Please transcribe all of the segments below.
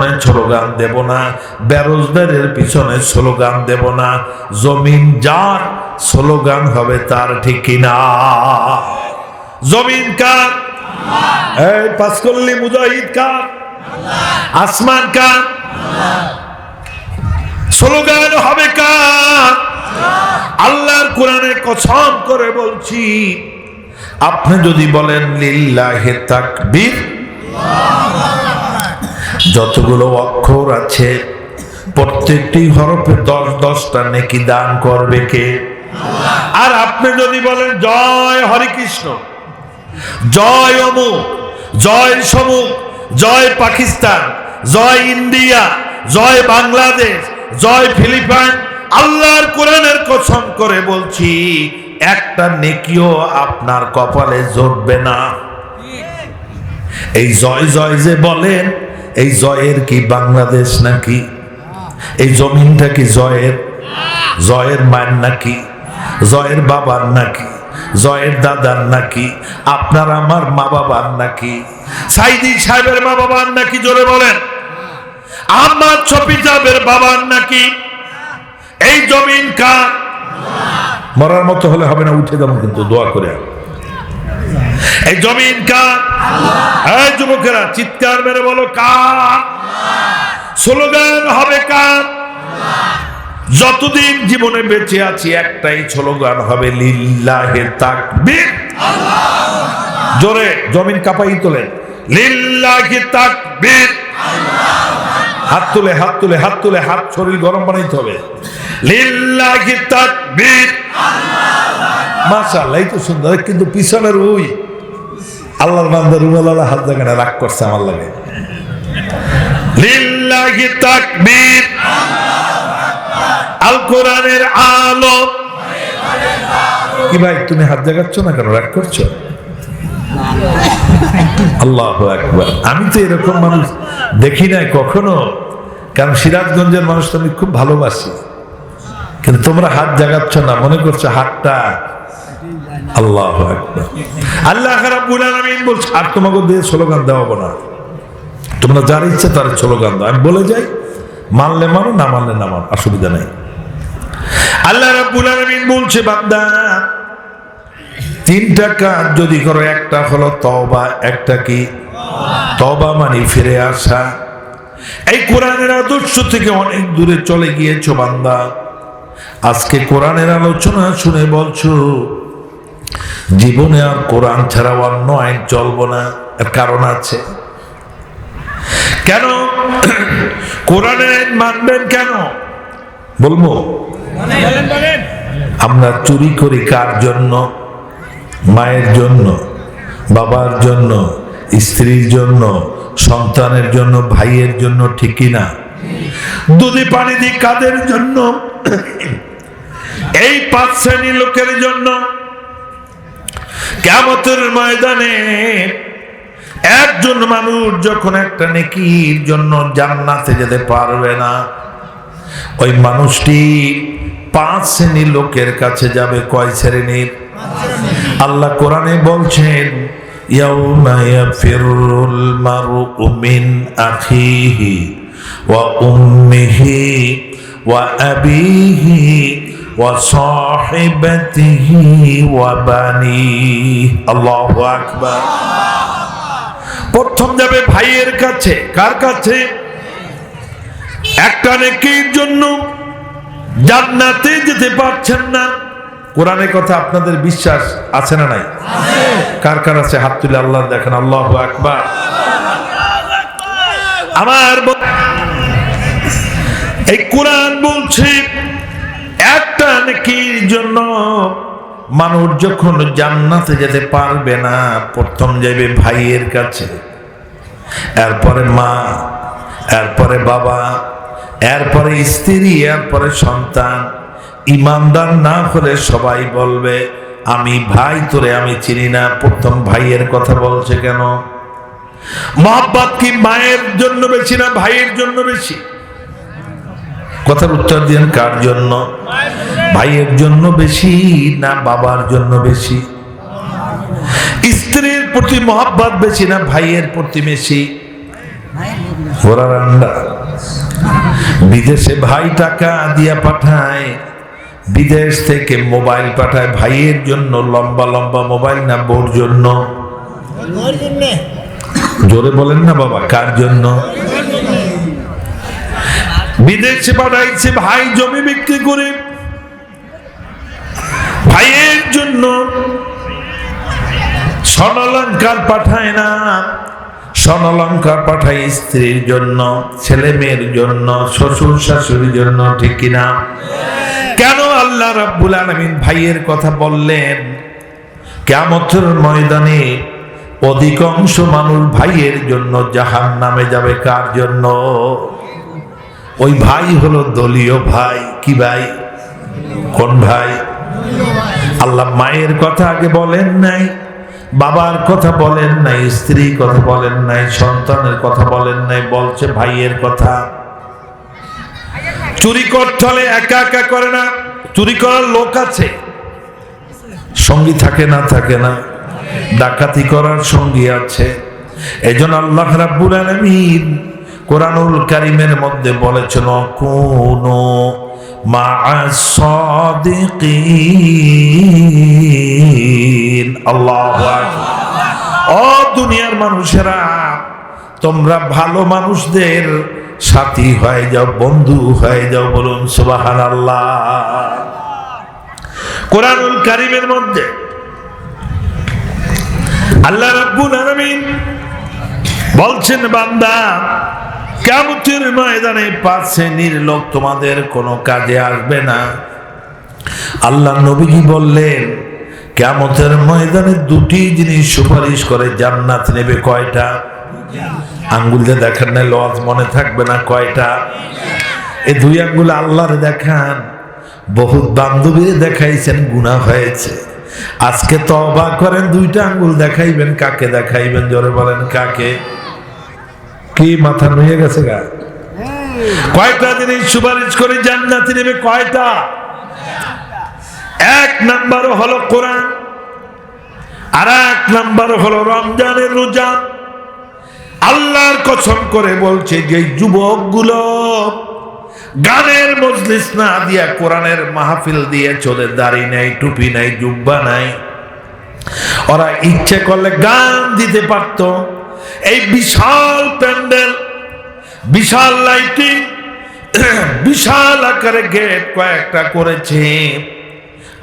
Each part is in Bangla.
পিছনে স্লোগান দেব না, বেরোজগারের পিছনে স্লোগান দেব না, জমিন যার স্লোগান হবে তার ঠিক কিনা জমিন কার? এই পাঁচকল্লি মুজাহিদ কার? আসমান কার? স্লোগান হবে কার? আল্লাহর কোরআনে কসম করে বলছি, আপনি যদি বলেন লিল্লাহে তাকবীর যতগুলো অক্ষর আছে, প্রত্যেকটি হরফে দশ দশটা নেকি দান করবে কে? আর আপনি যদি বলেন, জয় হরে কৃষ্ণ জয় অমুক, জয় সমুক, জয় পাকিস্তান, জয় ইন্ডিয়া, জয় বাংলাদেশ, জয় ফিলিপাইন, আল্লাহর কোরআনের কসম করে বলছি, একটা নেকিও আপনার কপালে জড়বে না। এই জয় জয় যে বলেন এই জয়ের কি বাংলাদেশ নাকি? এই জমিনটা কি জয়ের? জয়ের মায়ের নাকি? জয়ের বাবার নাকি? জয়ের দাদার নাকি? আপনার আমার মা বাবার নাকি? সাইদি সাহেবের মা বাবার নাকি? জোরে বলেন। আমার ছপি সাহেবের বাবার নাকি? এই জমিন কার? মরার মতো হলে হবে না, উঠে যাব কিন্তু, দোয়া করে এই জমিন কার? এই যুবকেরা, চিৎকার মেরে বলো, কার? স্লোগান হবে কার? যতদিন জীবনে বেঁচে আছি, একটাই স্লোগান হবে লিল্লাহে তাকবীর। জোরে, জমিন কাঁপাই তোলেন লিল্লাহি তাকবীর। হাত তুলে হাত তুলে হাত তুলে, হাত শরীর গরম বানাইতে হবে। লিল্লাহি তাকবীর। মাশাআল্লাহ এই তো সুন্দর কিন্তু পিছনের ওই আল্লাহর বান্দা হাত রাগ করছে আমার লাগে। লিল্লাহি তাকবীর। আল কোরআনের আলো। কি ভাই তুমি হাত জাগাচ্ছ না কেন? রাগ করছ? আল্লাহ একবার আমি তো এরকম মানুষ দেখি নাই কখনো। কারণ সিরাজগঞ্জের মানুষ তো আমি খুব ভালোবাসি। কিন্তু তোমরা হাত জাগাচ্ছ না, মনে করছ হাতটা আল্লাহ আল্লাহ বলছে, আর তোমাকে দিয়ে স্লোগান দেওয়াবো না। তোমরা যার ইচ্ছে তার স্লোগান দাও। আমি বলে যাই, মানলে মানো, না মানলে না মানো, অসুবিধা নেই। আল্লাহ রাব্বুল আলামিন বলছে, বান্দা, তিনটা কাজ যদি করো, একটা হলো তওবা, একটা কি? তওবা মানে ফিরে আসা। এই কোরআনের আদর্শ থেকে অনেক দূরে চলে গিয়েছো বান্দা। আজকে কোরআনের আলোচনা শুনে বলছো, জীবনে আর কোরআন ছাড়া অন্য আইন চলবো না, এর কারণ আছে। কেন? কোরআনের আইন মানবেন কেন? বলব। আমরা চুরি করি কার জন্য? মায়ের জন্য, বাবার জন্য, স্ত্রীর জন্য, সন্তানের জন্য, ভাইয়ের জন্য ঠিকই না দুধে পানি দিই কাদের জন্য? এই পাঁচ শ্রেণি লোকের জন্য কেমতের ময়দানে একজন মানুষ যখন একটা নেকির জন্য জান্নাতে যেতে পারবে না, ওই মানুষটি পাঁচ শ্রেণির লোকের কাছে যাবে কয় শ্রেণির? আল্লাহ কোরআনে বলছেন মিন আখিহি ওয়া উম্মিহি ওয়া বানিহি আল্লাহু আকবার। প্রথম যাবে ভাইয়ের কাছে। কার কাছে? একটা নেকির জন্য। জান্নাতে যেতে পারছেন না। কোরআনের কথা আপনাদের বিশ্বাস আছে না নাই? কার কার আছে? হাত তুলে আল্লাহ দেখেন। আল্লাহ আকবার। আমার এই কোরআন বলছে নেকির জন্য? মানুষ যখন জান্নাতে যেতে পারবে না, প্রথম যাবে ভাইয়ের কাছে। এরপরে মা, এরপরে বাবা, এরপরে স্ত্রী, এরপরে সন্তান। ইমানদার না হলে সবাই বলবে, আমি ভাই, তোরে আমি চিনি না। প্রথম ভাইয়ের কথা বলছে কেন? মহাব্বাত কি মায়ের জন্য বেশি না ভাইয়ের জন্য বেশি? কথার উত্তর দিন কার জন্য? ভাইয়ের জন্য বেশি না বাবার জন্য বেশি? স্ত্রীর প্রতি মহাব্বাত বেশি না ভাইয়ের প্রতি বেশি? বিদেশে ভাই টাকা দিয়া পাঠায়, বিদেশ থেকে মোবাইল পাঠায়, ভাইয়ের জন্য লম্বা লম্বা মোবাইল না বোর জন্য? জোরে বলেন না বাবা, কার জন্য? বিদেশে পাঠাইছে ভাই, জমি বিক্রি করে ভাইয়ের জন্য স্বর্ণলঙ্কার পাঠায় না। স্বর্ণলঙ্কার পাঠায় স্ত্রীর জন্য, ছেলে মেয়ের জন্য, শ্বশুর শাশুড়ির জন্য, ঠিক কিনা কেন আল্লাহ রাব্বুল আলামিন ভাইয়ের কথা বললেন? কেমতের ময়দানে অধিকাংশ মানুষ ভাইয়ের জন্য জাহান নামে যাবে কার জন্য? ওই ভাই হলো দলীয় ভাই। কি ভাই? কোন ভাই? আল্লাহ মায়ের কথা আগে বলেন নাই, বাবার কথা বলেন নাই স্ত্রী কথা বলেন নাই, সন্তানের কথা বলেন নাই, বলছে ভাইয়ের কথা। চুরি করতে একা একা করে না, চুরি করার লোক আছে। সঙ্গী থাকে না থাকে না। ডাকাতি করার সঙ্গী আছে। এজন্য আল্লাহ রাব্বুল আলামিন কোরআনুল কারিমের মধ্যে বলেছেন কোনো দুনিয়ার মানুষেরা, তোমরা ভালো মানুষদের সাথী হয়ে যাও, বন্ধু হয়ে যাও, বলুন সুবাহান আল্লাহ কোরআনুল কারিমের মধ্যে আল্লাহ রাব্বুল আলামিন বলছেন, বান্দা কেমতের ময়দানে পাঁচ শ্রেণির তোমাদের কোনো কাজে আসবে না। আল্লাহ নবীজি বললেন কেমতের ময়দানে দুটি জিনিস সুপারিশ করে, জান্নাত নেবে কয়টা? আঙ্গুল দিয়ে দেখান না, লজ মনে থাকবে না কয়টা? এই দুই আঙ্গুল আল্লাহর দেখান। বহুত বান্ধবীরে দেখাইছেন গুণা হয়েছে। আজকে তবা করেন, দুইটা আঙ্গুল দেখাইবেন, কাকে দেখাইবেন? জোরে বলেন, কাকে? কি মাথা নুয়ে গেছে গা? কয়টা জিনিস সুপারিশ করে জান্নাতি নেবে কয়টা? এক নাম্বার হলো কোরআন আর এক নাম্বার হলো রমজানের রোজা। আল্লাহর কসম করে বলছে যে যুবকগুলো গানের মজলিস না দিয়া কোরআনের মাহফিল দিয়ে চলে দাড়ি নাই টুপি নাই জুব্বা নাই। ওরা ইচ্ছে করলে গান দিতে পারত এই বিশাল প্যান্ডেল, বিশাল লাইটিং, বিশাল আকারে গেট কয়েকটা করেছে।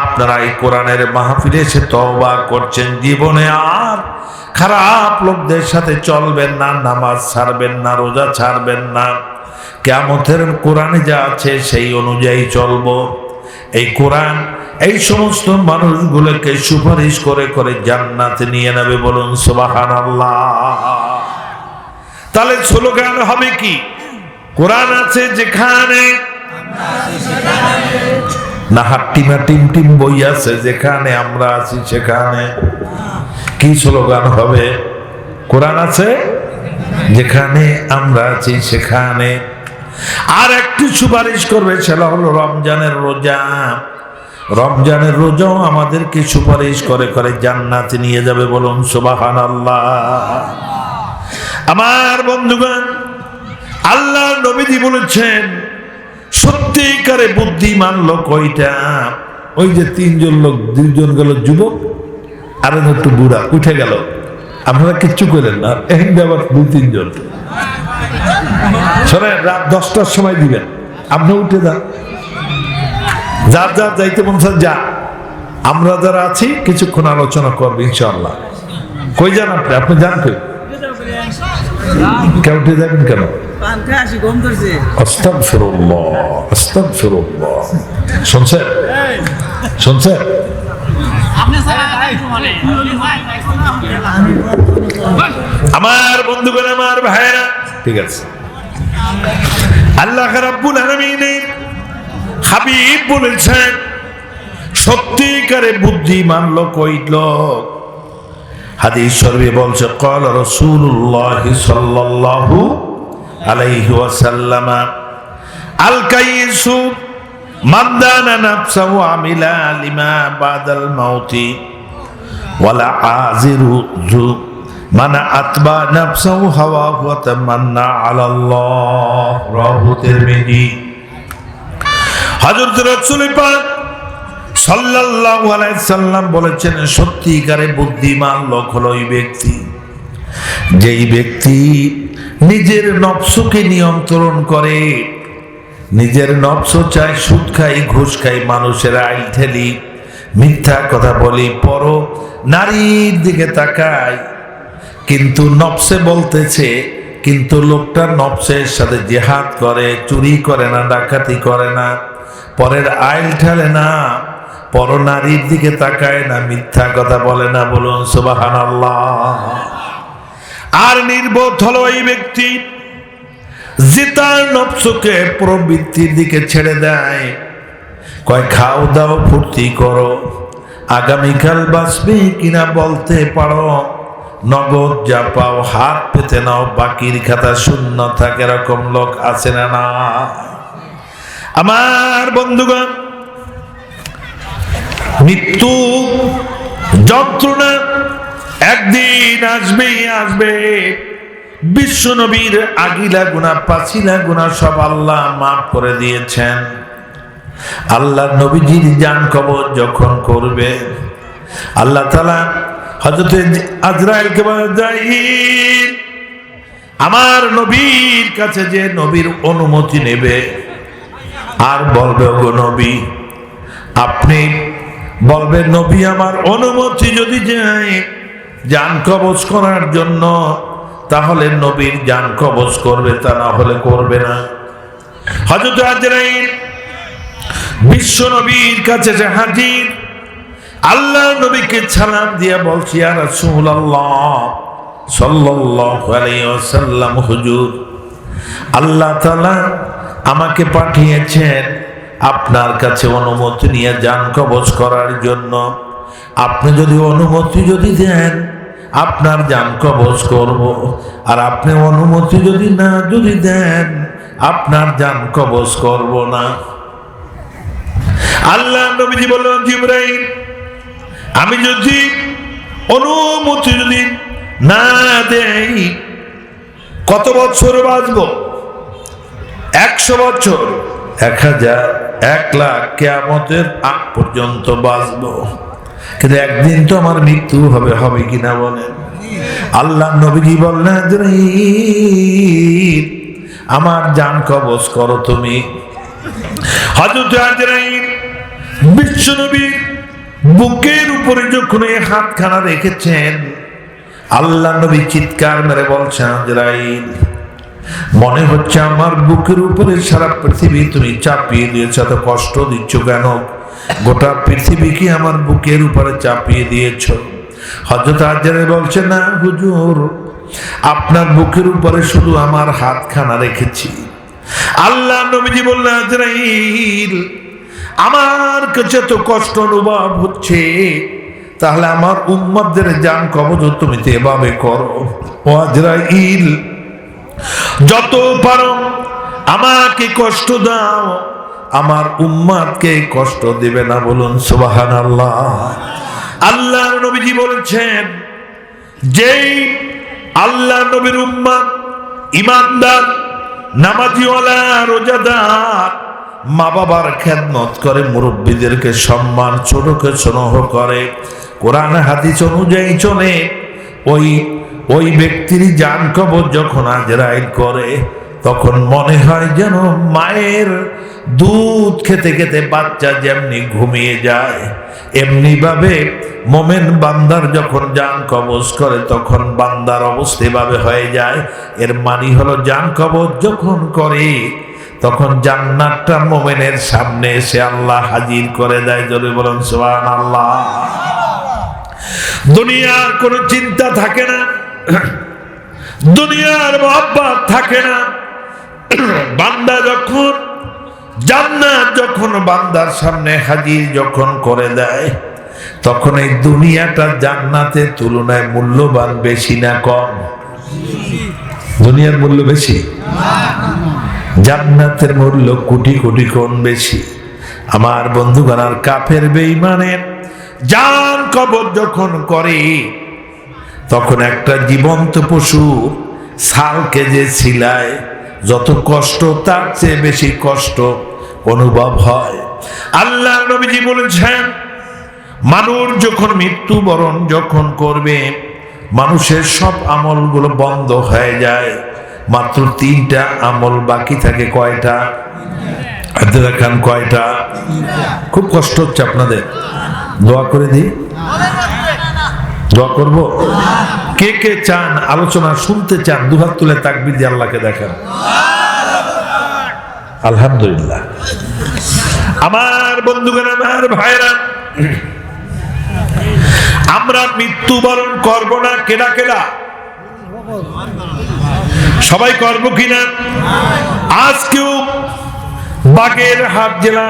আপনারা এই কোরআনের মাহফিলে এসে তওবা করছেন, জীবনে আর খারাপ লোকদের সাথে চলবেন না, নামাজ ছাড়বেন না, রোজা ছাড়বেন না। কেমতের কোরআনে যা আছে সেই অনুযায়ী চলবো। এই কোরআন এই সমস্ত মানুষগুলোকে সুপারিশ করে করে জান্নাতে নিয়ে নেবে বলুন সুবাহান তাহলে স্লোগান হবে কি? কোরআন আছে যেখানে না হাট্টিমা টিম টিম বই আছে যেখানে আমরা আছি সেখানে। কি স্লোগান হবে? কোরআন আছে যেখানে আমরা আছি সেখানে। আর একটি সুপারিশ করবে সেটা হলো রমজানের রোজা। রমজানের রোজাও আমাদেরকে সুপারিশ করে করে জান্নাতে নিয়ে যাবে বলুন সুবাহান আল্লাহ আমার বন্ধুগণ আল্লাহ নবীজি বলেছেন, সত্যিকারে বুদ্ধিমান লোক ওইটা। ওই যে তিনজন লোক, দুইজন গেল যুবক, আর একটু বুড়া, উঠে গেল। আপনারা কিচ্ছু করেন না এখন আবার দুই, তিনজন। শোনেন, রাত দশটার সময় দিবেন। আপনি উঠে যান। যার যার যাইতে মন যা। আমরা যারা আছি, কিছুক্ষণ আলোচনা করব ইনশাল্লাহ কই যান আপনি? আপনি যান কই? আমার বন্ধুগণ, আমার ভাইরা ঠিক আছে। আল্লাহ রাব্বুল আলামিনের হাবিব বলেছেন, সত্যিকারে বুদ্ধিমান লোক ওই লোক। হাদিস বলছে, কল রসুল্লাহ সাল্লাল্লাহু আলাইহি ওয়াসাল্লাম আল কাইসু মাদানা নাফসাহু আমিলা লিমা বাদাল মাউতি, ওয়ালা আজিরু যু মানা আতবা নাফসাহু হাওয়া ওয়া তামান্না আলাল্লাহ। রাহু তিরমিজি। হযরত রাসূল পাক সাল্লাল্লাহু আলাইহি সাল্লাম বলেছেন, সত্যিকারে বুদ্ধিমান লোক হলো ওই ব্যক্তি। যেই ব্যক্তি নিজের নফসকে নিয়ন্ত্রণ করে, নিজের নফস চাই সুদ খাই ঘুষ খাই মানুষের আইল ঠেলি, মিথ্যা কথা বলি, পর, নারীর দিকে তাকায়, কিন্তু নফসে বলতেছে, কিন্তু লোকটা নফসের সাথে জেহাদ করে, চুরি করে না, ডাকাতি করে না। পরের আইল ঠেলে না, পর নারীর দিকে তাকায় না, মিথ্যা কথা বলে না, বলুন সুবাহান আর নির্বোধ হলো এই ব্যক্তি, যে তার প্রবৃত্তির দিকে ছেড়ে দেয়। কয়, খাও দাও, ফুর্তি করো, আগামীকাল বাঁচবে কিনা বলতে পারো। নগদ যা পাও হাত পেতে নাও, বাকির খাতা শূন্য থাকে, এরকম লোক আছে না না আমার বন্ধুগণ, মৃত্যু যন্ত্রণা একদিন আসবেই আসবে। বিশ্ব নবীর আগিলা গুণা পাছিলা গুণা সব আল্লাহ মাফ করে দিয়েছেন। আল্লাহ নবীজির জান কবর যখন করবে, আল্লাহ তালা হজরত আজরাইলকে আমার নবীর কাছে যে নবীর অনুমতি নেবে আর বলবে গো নবী, আপনি বলবেন নবী আমার অনুমতি যদি যায় যান কবজ করার জন্য, তাহলে নবীর যান কবজ করবে তা না হলে করবে না। হজরত আজরাইল বিশ্ব নবীর কাছে যে হাজির আল্লাহ নবীকে সালাম দিয়ে বলছি আর রাসূলুল্লাহ সাল্লাল্লাহু আলাইহি ওয়াসাল্লাম, হুজুর, আল্লাহ তাআলা আমাকে পাঠিয়েছেন আপনার কাছে অনুমতি নিয়ে যান কবজ করার জন্য। আপনি যদি অনুমতি যদি দেন, আপনার যান কবজ করব। আর আপনি অনুমতি যদি না যদি দেন, আপনার যান কবজ করব না। আল্লাহ নবীজি বললেন, জিব্রাইল, আমি যদি অনুমতি যদি না দেই, কত বছর বাঁচব? একশো বছর। এক হাজার এক লাখ কেয়ামতের আগ পর্যন্ত বাঁচব। কিন্তু একদিন তো আমার মৃত্যু হবে হবে কিনা বলেন? আল্লাহ নবীজি বললেন আমার জান কবজ করো তুমি। আজরাইল বিশ্বনবীর বুকের উপরে যখন হাতখানা রেখেছেন, আল্লাহ নবী চিৎকার মেরে বলছেন, আজরাইল মনে হচ্ছে আমার বুকের উপরে সারা পৃথিবী তুমি চাপিয়ে দিয়েছ, এত কষ্ট দিচ্ছ কেন? গোটা পৃথিবীকে আমার বুকের উপরে চাপিয়ে দিয়েছ? হজরত আজরে বলছে, না হুজুর, আপনার বুকের উপরে শুধু আমার হাতখানা রেখেছি। আল্লাহ নবীজি বললেন, আজরাইল, আমার কাছে তো কষ্ট অনুভব হচ্ছে, তাহলে আমার উম্মতদের জান কবজ তুমি তো এভাবে করো। ও আজরাইল যত পারো আমাকে কষ্ট দাও। আমার উম্মাদকে কষ্ট দেবে না বলুন সুবাহান আল্লাহ আল্লাহ নবীজি বলেছেন, যেই আল্লাহ নবীর উম্মাদ ইমানদার, নামাজিওয়ালা, রোজাদার মা বাবার খেদমত করে, মুরব্বীদেরকে সম্মান, ছোটকে স্নেহ করে, কোরআন, হাদিস অনুযায়ী চলে, ওই ওই ব্যক্তির জান কবর যখন আজরাইল করে, তখন মনে হয় যেন মায়ের দুধ খেতে খেতে বাচ্চা যেমনি ঘুমিয়ে যায় এমনি ভাবে মোমেন বান্দার যখন জান কবজ করে, তখন বান্দার অবস্থা এভাবে হয়ে যায়। এর মানি হলো জান কবজ যখন করে, তখন জান্নাতটা মোমেনের সামনে এসে আল্লাহ হাজির করে দেয়। যদি বলেন সোহান আল্লাহ দুনিয়ার কোনো চিন্তা থাকে না। দুনিয়ার মহব্বত থাকে না। বান্দা যখন জান্নাত যখন বান্দার সামনে হাজির যখন করে দেয়, তখন এই দুনিয়াটা জান্নাতের তুলনায় মূল্যবান বেশি না কম? দুনিয়ার মূল্য বেশি? জান্নাতের মূল্য কোটি কোটি কোন বেশি। আমার বন্ধুগণ, আর কাফের বেইমানের জান কবর যখন করে তখন একটা জীবন্ত পশু সালকে যে ছিলায়, যত কষ্ট, তার চেয়ে বেশি কষ্ট অনুভব হয়। আল্লাহ নবীজি বলেছেন, মানুষ যখন মৃত্যুবরণ যখন করবে, মানুষের সব আমলগুলো বন্ধ হয়ে যায়। মাত্র তিনটা আমল বাকি থাকে, কয়টা? হাতে দেখান কয়টা? খুব কষ্ট হচ্ছে আপনাদের। দোয়া করে দিই। দোয়া করব। কে কে চান আলোচনা শুনতে চান, দুহাত তুলে তাকবির দিয়ে আল্লাহকে দেখান। আলহামদুলিল্লাহ। আমার বন্ধুগণ, আমার ভাইরা আমরা মৃত্যুবরণ করব না, কেডা কেডা? সবাই করব কিনা? আজকেও বাগের হাট জেলা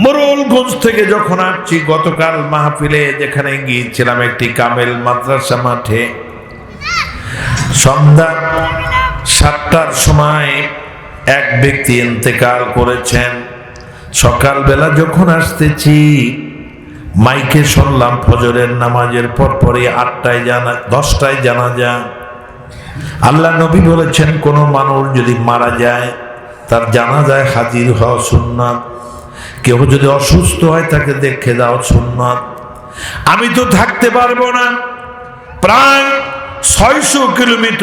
মোরলগঞ্জ থেকে যখন আসছি, গতকাল মাহফিলে যেখানে গিয়েছিলাম, একটি কামেল মাদ্রাসা মাঠে। সন্ধ্যা সাতটার সময় এক ব্যক্তি ইন্তেকাল করেছেন। সকালবেলা যখন আসতেছি, মাইকে শুনলাম ফজরের নামাজের পর পরে আটটায় জানা, দশটায় জানা যা আল্লাহ নবী বলেছেন, কোনো মানুষ যদি মারা যায়, তার জানা যায় হাজির হওয়া সুন্নাত। কেউ যদি অসুস্থ হয় তাকে দেখে দাও সুন্নাত আমি তো থাকতে পারব না। প্রায় ছয়শো কিলোমিটার